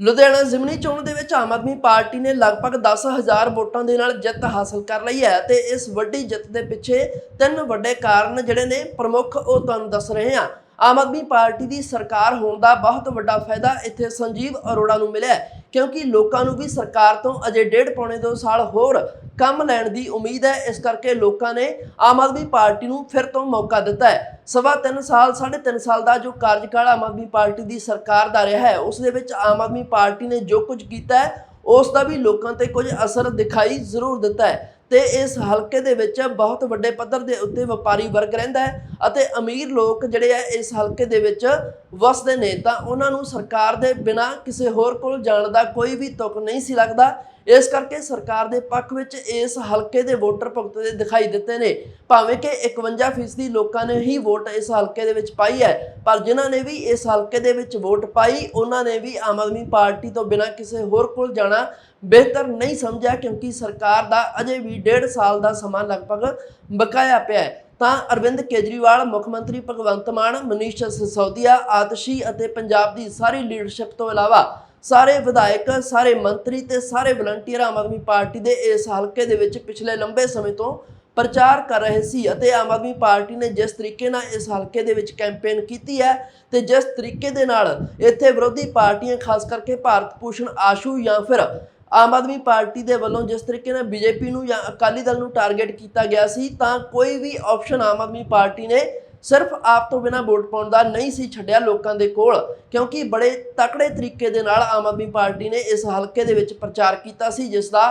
ਲੁਧਿਆਣਾ ਜ਼ਿਮਨੀ ਚੋਣ ਦੇ ਵਿੱਚ ਆਮ ਆਦਮੀ ਪਾਰਟੀ ਨੇ ਲਗਭਗ 10000 ਵੋਟਾਂ ਦੇ ਨਾਲ ਜਿੱਤ ਹਾਸਲ ਕਰ ਲਈ ਹੈ ਤੇ ਇਸ ਵੱਡੀ ਜਿੱਤ ਦੇ ਪਿੱਛੇ ਤਿੰਨ ਵੱਡੇ ਕਾਰਨ ਜਿਹੜੇ ਨੇ ਪ੍ਰਮੁੱਖ ਉਹ ਤੁਹਾਨੂੰ ਦੱਸ ਰਹੇ ਹਾਂ। ਆਮ ਆਦਮੀ ਪਾਰਟੀ ਦੀ ਸਰਕਾਰ ਹੋਣ ਦਾ ਬਹੁਤ ਵੱਡਾ ਫਾਇਦਾ ਇੱਥੇ ਸੰਜੀਵ ਅਰੋੜਾ ਨੂੰ ਮਿਲਿਆ ਕਿਉਂਕਿ ਲੋਕਾਂ ਨੂੰ ਵੀ ਸਰਕਾਰ ਤੋਂ ਅਜੇ ਡੇਢ ਪੌਣੇ 2 ਸਾਲ ਹੋਰ ਕੰਮ ਲੈਣ ਦੀ ਉਮੀਦ ਹੈ। ਇਸ ਕਰਕੇ ਲੋਕਾਂ ਨੇ ਆਮ ਆਦਮੀ ਪਾਰਟੀ ਨੂੰ ਫਿਰ ਤੋਂ ਮੌਕਾ ਦਿੱਤਾ ਹੈ। ਸਵਾ 3 ਸਾਲ 3.5 ਸਾਲ ਦਾ ਜੋ ਕਾਰਜਕਾਲ ਆਮ ਆਦਮੀ ਪਾਰਟੀ ਦੀ ਸਰਕਾਰ ਦਾ ਰਿਹਾ ਹੈ, ਉਸ ਦੇ ਵਿੱਚ ਆਮ ਆਦਮੀ ਪਾਰਟੀ ਨੇ ਜੋ ਕੁਝ ਕੀਤਾ ਹੈ, ਉਸ ਦਾ ਵੀ ਲੋਕਾਂ ਤੇ ਕੁਝ ਅਸਰ ਦਿਖਾਈ ਜ਼ਰੂਰ ਦਿੱਤਾ ਹੈ। ਤੇ ਇਸ ਹਲਕੇ ਦੇ ਵਿੱਚ ਬਹੁਤ ਵੱਡੇ ਪੱਧਰ ਦੇ ਉੱਤੇ ਵਪਾਰੀ ਵਰਗ ਰਹਿੰਦਾ ਹੈ ਅਤੇ ਅਮੀਰ ਲੋਕ ਜਿਹੜੇ ਆ ਇਸ ਹਲਕੇ ਦੇ ਵਿੱਚ ਵਸਦੇ ਨੇ, ਤਾਂ ਉਹਨਾਂ ਨੂੰ ਸਰਕਾਰ ਦੇ ਬਿਨਾ ਕਿਸੇ ਹੋਰ ਕੋਲ ਜਾਣ ਦਾ ਕੋਈ ਵੀ ਤੁਕ ਨਹੀਂ ਸੀ ਲੱਗਦਾ। ਇਸ ਕਰਕੇ ਸਰਕਾਰ ਦੇ ਪੱਖ ਵਿੱਚ ਇਸ ਹਲਕੇ ਦੇ ਵੋਟਰ ਭੁਗਤਦੇ ਦਿਖਾਈ ਦਿੱਤੇ ਨੇ। ਭਾਵੇਂ ਕਿ 51% ਲੋਕਾਂ ਨੇ ਹੀ ਵੋਟ ਇਸ ਹਲਕੇ ਦੇ ਵਿੱਚ ਪਾਈ ਹੈ, ਪਰ ਜਿਨ੍ਹਾਂ ਨੇ ਵੀ ਇਸ ਹਲਕੇ ਦੇ ਵਿੱਚ ਵੋਟ ਪਾਈ, ਉਹਨਾਂ ਨੇ ਵੀ ਆਮ ਆਦਮੀ ਪਾਰਟੀ ਤੋਂ ਬਿਨਾਂ ਕਿਸੇ ਹੋਰ ਕੋਲ ਜਾਣਾ ਬਿਹਤਰ ਨਹੀਂ ਸਮਝਿਆ ਕਿਉਂਕਿ ਸਰਕਾਰ ਦਾ ਅਜੇ ਵੀ ਡੇਢ ਸਾਲ ਦਾ ਸਮਾਂ ਲਗਭਗ ਬਕਾਇਆ ਪਿਆ ਹੈ। ਤਾਂ ਅਰਵਿੰਦ ਕੇਜਰੀਵਾਲ, ਮੁੱਖ ਮੰਤਰੀ ਭਗਵੰਤ ਮਾਨ, ਮਨੀਸ਼ ਸਿਸੋਦੀਆ, ਆਤਸ਼ੀ ਅਤੇ ਪੰਜਾਬ ਦੀ ਸਾਰੀ ਲੀਡਰਸ਼ਿਪ ਤੋਂ ਇਲਾਵਾ ਸਾਰੇ ਵਿਧਾਇਕ, ਸਾਰੇ ਮੰਤਰੀ ਤੇ ਸਾਰੇ ਵਲੰਟੀਅਰ ਆਮ ਆਦਮੀ ਪਾਰਟੀ ਦੇ ਇਸ ਹਲਕੇ ਦੇ ਵਿੱਚ ਪਿਛਲੇ ਲੰਬੇ ਸਮੇਂ ਤੋਂ ਪ੍ਰਚਾਰ ਕਰ ਰਹੇ ਸੀ ਅਤੇ ਆਮ ਆਦਮੀ ਪਾਰਟੀ ਨੇ ਜਿਸ ਤਰੀਕੇ ਨਾਲ ਇਸ ਹਲਕੇ ਦੇ ਵਿੱਚ ਕੈਂਪੇਨ ਕੀਤੀ ਹੈ ਤੇ ਜਿਸ ਤਰੀਕੇ ਦੇ ਨਾਲ ਇੱਥੇ ਵਿਰੋਧੀ ਪਾਰਟੀਆਂ, ਖਾਸ ਕਰਕੇ ਭਾਰਤ ਭੂਸ਼ਣ ਆਸ਼ੂ ਜਾਂ ਫਿਰ ਆਮ ਆਦਮੀ ਪਾਰਟੀ ਦੇ ਵੱਲੋਂ ਜਿਸ ਤਰੀਕੇ ਨਾਲ ਬੀਜੇਪੀ ਨੂੰ ਜਾਂ ਅਕਾਲੀ ਦਲ ਨੂੰ ਟਾਰਗੇਟ ਕੀਤਾ ਗਿਆ ਸੀ, ਤਾਂ ਕੋਈ ਵੀ ਆਪਸ਼ਨ ਆਮ ਆਦਮੀ ਪਾਰਟੀ ਨੇ ਸਿਰਫ ਆਪ ਤੋਂ ਬਿਨਾ ਵੋਟ ਪਾਉਣ ਦਾ ਨਹੀਂ ਸੀ ਛੱਡਿਆ ਲੋਕਾਂ ਦੇ ਕੋਲ, ਕਿਉਂਕਿ ਬੜੇ ਤਕੜੇ ਤਰੀਕੇ ਦੇ ਨਾਲ ਆਮ ਆਦਮੀ ਪਾਰਟੀ ਨੇ ਇਸ ਹਲਕੇ ਦੇ ਵਿੱਚ ਪ੍ਰਚਾਰ ਕੀਤਾ ਸੀ, ਜਿਸ ਦਾ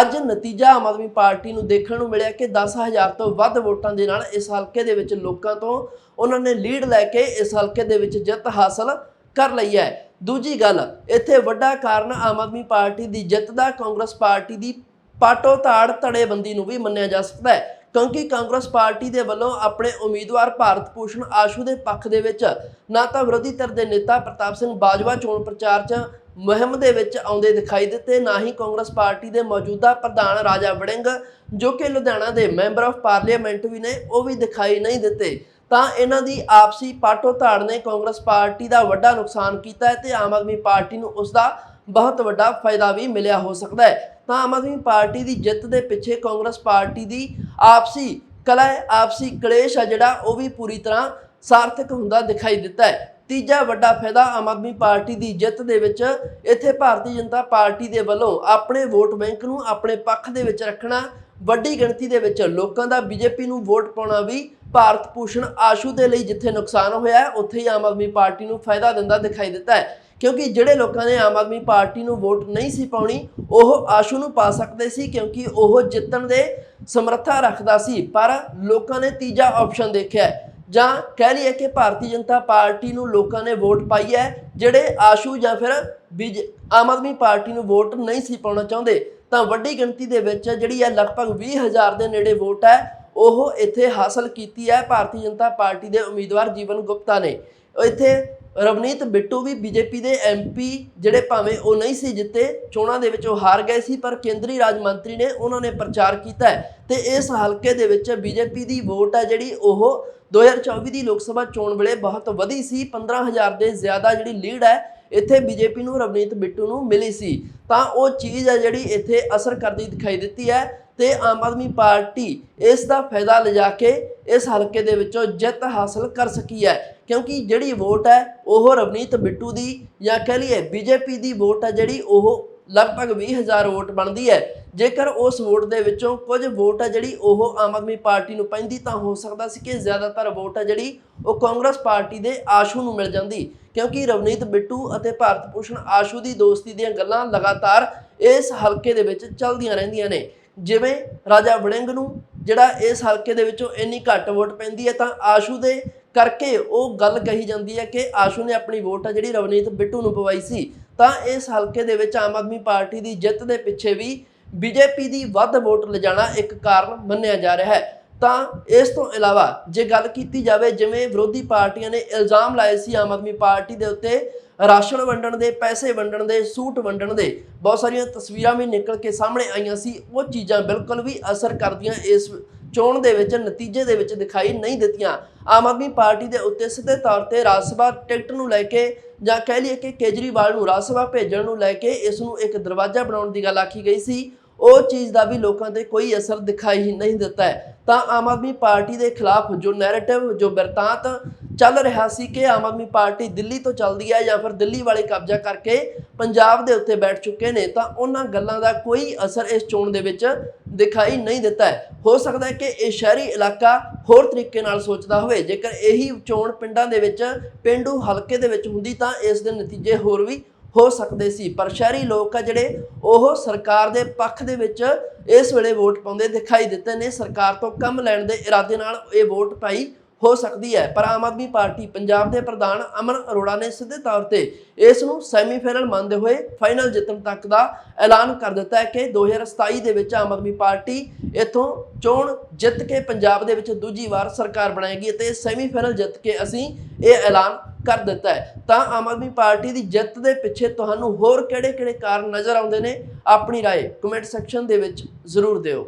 ਅੱਜ ਨਤੀਜਾ ਆਮ ਆਦਮੀ ਪਾਰਟੀ ਨੂੰ ਦੇਖਣ ਨੂੰ ਮਿਲਿਆ ਕਿ 10000 ਤੋਂ ਵੱਧ ਵੋਟਾਂ ਦੇ ਨਾਲ ਇਸ ਹਲਕੇ ਦੇ ਵਿੱਚ ਲੋਕਾਂ ਤੋਂ ਉਹਨਾਂ ਨੇ ਲੀਡ ਲੈ ਕੇ ਇਸ ਹਲਕੇ ਦੇ ਵਿੱਚ ਜਿੱਤ ਹਾਸਲ ਕਰ ਲਈ ਹੈ। ਦੂਜੀ ਗੱਲ, ਇੱਥੇ ਵੱਡਾ ਕਾਰਨ ਆਮ ਆਦਮੀ ਪਾਰਟੀ ਦੀ ਜਿੱਤ ਦਾ, ਕਾਂਗਰਸ ਪਾਰਟੀ ਦੀ ਪਾਟੋ ਤਾੜ ਧੜੇਬੰਦੀ ਨੂੰ ਵੀ ਮੰਨਿਆ ਜਾ ਸਕਦਾ ਹੈ। ਕਿਉਂਕਿ ਕਾਂਗਰਸ ਪਾਰਟੀ ਦੇ ਵੱਲੋਂ ਆਪਣੇ ਉਮੀਦਵਾਰ ਭਾਰਤ ਭੂਸ਼ਣ ਆਸ਼ੂ ਦੇ ਪੱਖ ਦੇ ਵਿੱਚ ਨਾ ਤਾਂ ਵਿਰੋਧੀ ਧਿਰ ਦੇ ਨੇਤਾ ਪ੍ਰਤਾਪ ਸਿੰਘ ਬਾਜਵਾ ਚੋਣ ਪ੍ਰਚਾਰ 'ਚ ਮੁਹਿੰਮ ਦੇ ਵਿੱਚ ਆਉਂਦੇ ਦਿਖਾਈ ਦਿੱਤੇ, ਨਾ ਹੀ ਕਾਂਗਰਸ ਪਾਰਟੀ ਦੇ ਮੌਜੂਦਾ ਪ੍ਰਧਾਨ ਰਾਜਾ ਵੜਿੰਗ, ਜੋ ਕਿ ਲੁਧਿਆਣਾ ਦੇ ਮੈਂਬਰ ਆਫ ਪਾਰਲੀਮੈਂਟ ਵੀ ਨੇ, ਉਹ ਵੀ ਦਿਖਾਈ ਨਹੀਂ ਦਿੱਤੇ। ਤਾਂ ਇਹਨਾਂ ਦੀ ਆਪਸੀ ਪਾਟੋ ਧਾੜ ਨੇ ਕਾਂਗਰਸ ਪਾਰਟੀ ਦਾ ਵੱਡਾ ਨੁਕਸਾਨ ਕੀਤਾ ਹੈ ਤੇ ਆਮ ਆਦਮੀ ਪਾਰਟੀ ਨੂੰ ਉਸ ਦਾ ਬਹੁਤ ਵੱਡਾ ਫਾਇਦਾ ਵੀ ਮਿਲਿਆ ਹੋ ਸਕਦਾ ਹੈ। ਤਾਂ ਆਮ ਆਦਮੀ ਪਾਰਟੀ ਦੀ ਜਿੱਤ ਦੇ ਪਿੱਛੇ ਕਾਂਗਰਸ ਪਾਰਟੀ ਦੀ ਆਪਸੀ ਕਲਾ ਹੈ, ਆਪਸੀ ਕਲੇਸ਼ ਆ ਜਿਹੜਾ ਉਹ ਵੀ ਪੂਰੀ ਤਰ੍ਹਾਂ ਸਾਰਥਕ ਹੁੰਦਾ ਦਿਖਾਈ ਦਿੱਤਾ ਹੈ। ਤੀਜਾ ਵੱਡਾ ਫਾਇਦਾ ਆਮ ਆਦਮੀ ਪਾਰਟੀ ਦੀ ਜਿੱਤ ਦੇ ਵਿੱਚ ਇੱਥੇ ਭਾਰਤੀ ਜਨਤਾ ਪਾਰਟੀ ਦੇ ਵੱਲੋਂ ਆਪਣੇ ਵੋਟ ਬੈਂਕ ਨੂੰ ਆਪਣੇ ਪੱਖ ਦੇ ਵਿੱਚ ਰੱਖਣਾ ਵੱਡੀ ਗਿਣਤੀ ਦੇ ਵਿੱਚ ਲੋਕਾਂ ਦਾ ਬੀਜੇਪੀ ਨੂੰ ਵੋਟ ਪਾਉਣਾ ਵੀ ਭਾਰਤ ਭੂਸ਼ਣ ਆਸ਼ੂ ਦੇ ਲਈ ਜਿੱਥੇ ਨੁਕਸਾਨ ਹੋਇਆ ਉੱਥੇ ਹੀ ਆਮ ਆਦਮੀ ਪਾਰਟੀ ਨੂੰ ਫਾਇਦਾ ਦਿੰਦਾ ਦਿਖਾਈ ਦਿੱਤਾ ਹੈ। ਕਿਉਂਕਿ ਜਿਹੜੇ ਲੋਕਾਂ ਨੇ ਆਮ ਆਦਮੀ ਪਾਰਟੀ ਨੂੰ ਵੋਟ ਨਹੀਂ ਸੀ ਪਾਉਣੀ, ਉਹ ਆਸ਼ੂ ਨੂੰ ਪਾ ਸਕਦੇ ਸੀ ਕਿਉਂਕਿ ਉਹ ਜਿੱਤਣ ਦੇ ਸਮਰੱਥਾ ਰੱਖਦਾ ਸੀ। ਪਰ ਲੋਕਾਂ ਨੇ ਤੀਜਾ ਆਪਸ਼ਨ ਦੇਖਿਆ ਜਾਂ ਕਹਿ ਲਈਏ ਕਿ ਭਾਰਤੀ ਜਨਤਾ ਪਾਰਟੀ ਨੂੰ ਲੋਕਾਂ ਨੇ ਵੋਟ ਪਾਈ ਹੈ, ਜਿਹੜੇ ਆਸ਼ੂ ਜਾਂ ਫਿਰ ਬੀਜ, ਆਮ ਆਦਮੀ ਪਾਰਟੀ ਨੂੰ ਵੋਟ ਨਹੀਂ ਸੀ ਪਾਉਣਾ ਚਾਹੁੰਦੇ, ਤਾਂ ਵੱਡੀ ਗਿਣਤੀ ਦੇ ਵਿੱਚ ਜਿਹੜੀ ਹੈ ਲਗਭਗ 20000 ਦੇ ਨੇੜੇ ਵੋਟ ਹੈ ਉਹ ਇੱਥੇ ਹਾਸਲ ਕੀਤੀ ਹੈ। ਭਾਰਤੀ ਜਨਤਾ ਪਾਰਟੀ ਦੇ ਉਮੀਦਵਾਰ ਜੀਵਨ ਗੁਪਤਾ ਨੇ। ਇੱਥੇ ਰਵਨੀਤ ਬਿੱਟੂ ਵੀ ਬੀਜੇਪੀ ਦੇ ਐਮਪੀ ਜਿਹੜੇ ਭਾਵੇਂ ਉਹ ਨਹੀਂ ਸੀ ਜਿੱਤੇ, ਚੋਣਾਂ ਦੇ ਵਿੱਚ ਉਹ ਹਾਰ ਗਏ ਸੀ, ਪਰ ਕੇਂਦਰੀ ਰਾਜ ਮੰਤਰੀ ਨੇ ਉਹਨਾਂ ਨੇ ਪ੍ਰਚਾਰ ਕੀਤਾ ਹੈ ਤੇ ਇਸ ਹਲਕੇ ਦੇ ਵਿੱਚ ਬੀਜੇਪੀ ਦੀ ਵੋਟ ਹੈ ਜਿਹੜੀ ਉਹ 2024 ਦੀ ਲੋਕ ਸਭਾ ਚੋਣ ਵੇਲੇ ਬਹੁਤ ਵਧੀ ਸੀ। 15000 ਦੇ ਜ਼ਿਆਦਾ ਜਿਹੜੀ ਲੀਡ ਹੈ, ਇੱਥੇ ਬੀਜੇਪੀ ਨੂੰ, ਰਵਨੀਤ ਬਿੱਟੂ ਨੂੰ ਮਿਲੀ ਸੀ। ਤਾਂ ਉਹ ਚੀਜ਼ ਹੈ ਜਿਹੜੀ ਇੱਥੇ ਅਸਰ ਕਰਦੀ ਦਿਖਾਈ ਦਿੱਤੀ ਹੈ। ਤੇ ਆਮ ਆਦਮੀ ਪਾਰਟੀ ਇਸ ਦਾ ਫਾਇਦਾ ਲਿਜਾ ਕੇ ਇਸ ਹਲਕੇ ਦੇ ਵਿੱਚੋਂ ਜਿੱਤ ਹਾਸਲ ਕਰ ਸਕੀ ਹੈ। ਕਿਉਂਕਿ ਜਿਹੜੀ ਵੋਟ ਹੈ, ਉਹ ਰਵਨੀਤ ਬਿੱਟੂ ਦੀ ਜਾਂ ਕਹਿ ਲਈਏ ਬੀਜੇਪੀ ਦੀ ਵੋਟ ਹੈ ਜਿਹੜੀ, ਉਹ ਲਗਭਗ 20000 ਵੋਟ ਬਣਦੀ ਹੈ। ਜੇਕਰ ਉਸ ਵੋਟ ਦੇ ਵਿੱਚੋਂ ਕੁਝ ਵੋਟ ਹੈ ਜਿਹੜੀ, ਉਹ ਆਮ ਆਦਮੀ ਪਾਰਟੀ ਨੂੰ ਪੈਂਦੀ, ਤਾਂ ਹੋ ਸਕਦਾ ਸੀ ਕਿ ਜ਼ਿਆਦਾਤਰ ਵੋਟ ਹੈ ਜਿਹੜੀ, ਉਹ ਕਾਂਗਰਸ ਪਾਰਟੀ ਦੇ ਆਸ਼ੂ ਨੂੰ ਮਿਲ ਜਾਂਦੀ। ਕਿਉਂਕਿ ਰਵਨੀਤ ਬਿੱਟੂ ਅਤੇ ਭਾਰਤ ਭੂਸ਼ਣ ਆਸ਼ੂ ਦੀ ਦੋਸਤੀ ਦੀਆਂ ਗੱਲਾਂ ਲਗਾਤਾਰ ਇਸ ਹਲਕੇ ਦੇ ਵਿੱਚ ਚੱਲਦੀਆਂ ਰਹਿੰਦੀਆਂ ਨੇ। ਜਿਵੇਂ ਰਾਜਾ ਵੜਿੰਗ ਨੂੰ, ਜਿਹੜਾ ਇਸ ਹਲਕੇ ਦੇ ਵਿੱਚੋਂ ਇੰਨੀ ਘੱਟ ਵੋਟ ਪੈਂਦੀ ਹੈ ਤਾਂ ਆਸ਼ੂ ਦੇ ਕਰਕੇ ਉਹ ਗੱਲ ਕਹੀ ਜਾਂਦੀ ਹੈ ਕਿ ਆਸ਼ੂ ਨੇ ਆਪਣੀ ਵੋਟ ਆ ਜਿਹੜੀ ਰਵਨੀਤ ਬਿੱਟੂ ਨੂੰ ਪਵਾਈ ਸੀ। ਤਾਂ ਇਸ ਹਲਕੇ ਦੇ ਵਿੱਚ ਆਮ ਆਦਮੀ ਪਾਰਟੀ ਦੀ ਜਿੱਤ ਦੇ ਪਿੱਛੇ ਵੀ ਬੀਜੇਪੀ ਦੀ ਵੱਧ ਵੋਟ ਲਿਜਾਣਾ ਇੱਕ ਕਾਰਨ ਮੰਨਿਆ ਜਾ ਰਿਹਾ ਹੈ। ਤਾਂ ਇਸ ਤੋਂ ਇਲਾਵਾ ਜੇ ਗੱਲ ਕੀਤੀ ਜਾਵੇ, ਜਿਵੇਂ ਵਿਰੋਧੀ ਪਾਰਟੀਆਂ ਨੇ ਇਲਜ਼ਾਮ ਲਾਏ ਸੀ ਆਮ ਆਦਮੀ ਪਾਰਟੀ ਦੇ ਉੱਤੇ ਰਾਸ਼ਨ ਵੰਡਣ ਦੇ, ਪੈਸੇ ਵੰਡਣ ਦੇ, ਸੂਟ ਵੰਡਣ ਦੇ, ਬਹੁਤ ਸਾਰੀਆਂ ਤਸਵੀਰਾਂ ਵੀ ਨਿਕਲ ਕੇ ਸਾਹਮਣੇ ਆਈਆਂ ਸੀ। ਉਹ ਚੀਜ਼ਾਂ ਬਿਲਕੁਲ ਵੀ ਅਸਰ ਕਰਦੀਆਂ, ਇਸ ਚੋਣ ਦੇ ਵਿੱਚ, ਨਤੀਜੇ ਦੇ ਵਿੱਚ ਦਿਖਾਈ ਨਹੀਂ ਦਿੱਤੀਆਂ। ਆਮ ਆਦਮੀ ਪਾਰਟੀ ਦੇ ਉੱਤੇ ਸਿੱਧੇ ਤੌਰ ਤੇ ਰਾਜ ਸਭਾ ਟਿਕਟ ਨੂੰ ਲੈ ਕੇ ਜਾਂ ਕਹਿ ਲਈਏ ਕਿ ਕੇਜਰੀਵਾਲ ਨੂੰ ਰਾਜ ਸਭਾ ਭੇਜਣ ਨੂੰ ਲੈ ਕੇ ਇਸ ਨੂੰ ਇੱਕ ਦਰਵਾਜ਼ਾ ਬਣਾਉਣ ਦੀ ਗੱਲ ਆਖੀ ਗਈ ਸੀ, ਉਹ ਚੀਜ਼ ਦਾ ਵੀ ਲੋਕਾਂ ਤੇ ਕੋਈ ਅਸਰ ਦਿਖਾਈ ਨਹੀਂ ਦਿੱਤਾ ਹੈ। ਤਾਂ ਆਮ ਆਦਮੀ ਪਾਰਟੀ ਦੇ ਖਿਲਾਫ ਜੋ ਨੈਰੇਟਿਵ ਜੋ ਬਿਰਤਾਂਤ ਚੱਲ ਰਿਹਾ ਸੀ ਕਿ ਆਮ ਆਦਮੀ ਪਾਰਟੀ ਦਿੱਲੀ ਤੋਂ ਚੱਲਦੀ ਹੈ ਜਾਂ ਫਿਰ ਦਿੱਲੀ ਵਾਲੇ ਕਬਜ਼ਾ ਕਰਕੇ ਪੰਜਾਬ ਦੇ ਉੱਤੇ ਬੈਠ ਚੁੱਕੇ ਨੇ, ਤਾਂ ਉਹਨਾਂ ਗੱਲਾਂ ਦਾ ਕੋਈ ਅਸਰ ਇਸ ਚੋਣ ਦੇ ਵਿੱਚ ਦਿਖਾਈ ਨਹੀਂ ਦਿੱਤਾ ਹੈ। ਹੋ ਸਕਦਾ ਹੈ ਕਿ ਇਹ ਸ਼ਹਿਰੀ ਇਲਾਕਾ ਹੋਰ ਤਰੀਕੇ ਨਾਲ ਸੋਚਦਾ ਹੋਵੇ। ਜੇਕਰ ਇਹੀ ਚੋਣ ਪਿੰਡਾਂ ਦੇ ਵਿੱਚ ਪਿੰਡੂ ਹਲਕੇ ਦੇ ਵਿੱਚ ਹੁੰਦੀ, ਤਾਂ ਇਸ ਦੇ ਨਤੀਜੇ ਹੋਰ ਵੀ ਹੋ ਸਕਦੇ ਸੀ। ਪਰ ਸ਼ਹਿਰੀ ਲੋਕ ਆ ਜਿਹੜੇ, ਉਹ ਸਰਕਾਰ ਦੇ ਪੱਖ ਦੇ ਵਿੱਚ ਇਸ ਵੇਲੇ ਵੋਟ ਪਾਉਂਦੇ ਦਿਖਾਈ ਦਿੱਤੇ ਨੇ। ਸਰਕਾਰ ਤੋਂ ਕੰਮ ਲੈਣ ਦੇ ਇਰਾਦੇ ਨਾਲ ਇਹ ਵੋਟ ਪਾਈ ਹੋ ਸਕਦੀ ਹੈ ਪਰ ਆਮ ਆਦਮੀ ਪਾਰਟੀ ਪੰਜਾਬ ਦੇ ਪ੍ਰਧਾਨ ਅਮਨ ਅਰੋੜਾ ਨੇ ਸਿੱਧੇ ਤੌਰ ਤੇ ਇਸ ਨੂੰ ਸੈਮੀਫਾਈਨਲ ਮੰਨਦੇ ਹੋਏ ਫਾਈਨਲ ਜਿੱਤਣ ਤੱਕ ਦਾ ਐਲਾਨ ਕਰ ਦਿੱਤਾ ਹੈ ਕਿ 2027 ਦੇ ਵਿੱਚ ਆਮ ਆਦਮੀ ਪਾਰਟੀ ਇਥੋਂ ਚੋਣ ਜਿੱਤ ਕੇ ਪੰਜਾਬ ਦੇ ਵਿੱਚ ਦੂਜੀ ਵਾਰ ਸਰਕਾਰ ਬਣਾਏਗੀ ਅਤੇ ਸੈਮੀਫਾਈਨਲ ਜਿੱਤ ਕੇ ਅਸੀਂ ਇਹ ਐਲਾਨ ਕਰ ਦਿੱਤਾ ਹੈ ਤਾਂ ਆਮ ਆਦਮੀ ਪਾਰਟੀ ਦੀ ਜਿੱਤ ਦੇ ਪਿੱਛੇ ਤੁਹਾਨੂੰ ਹੋਰ ਕਿਹੜੇ-ਕਿਹੜੇ ਕਾਰਨ ਨਜ਼ਰ ਆਉਂਦੇ ਨੇ ਆਪਣੀ رائے ਕਮੈਂਟ ਸੈਕਸ਼ਨ ਦੇ ਵਿੱਚ ਜ਼ਰੂਰ ਦਿਓ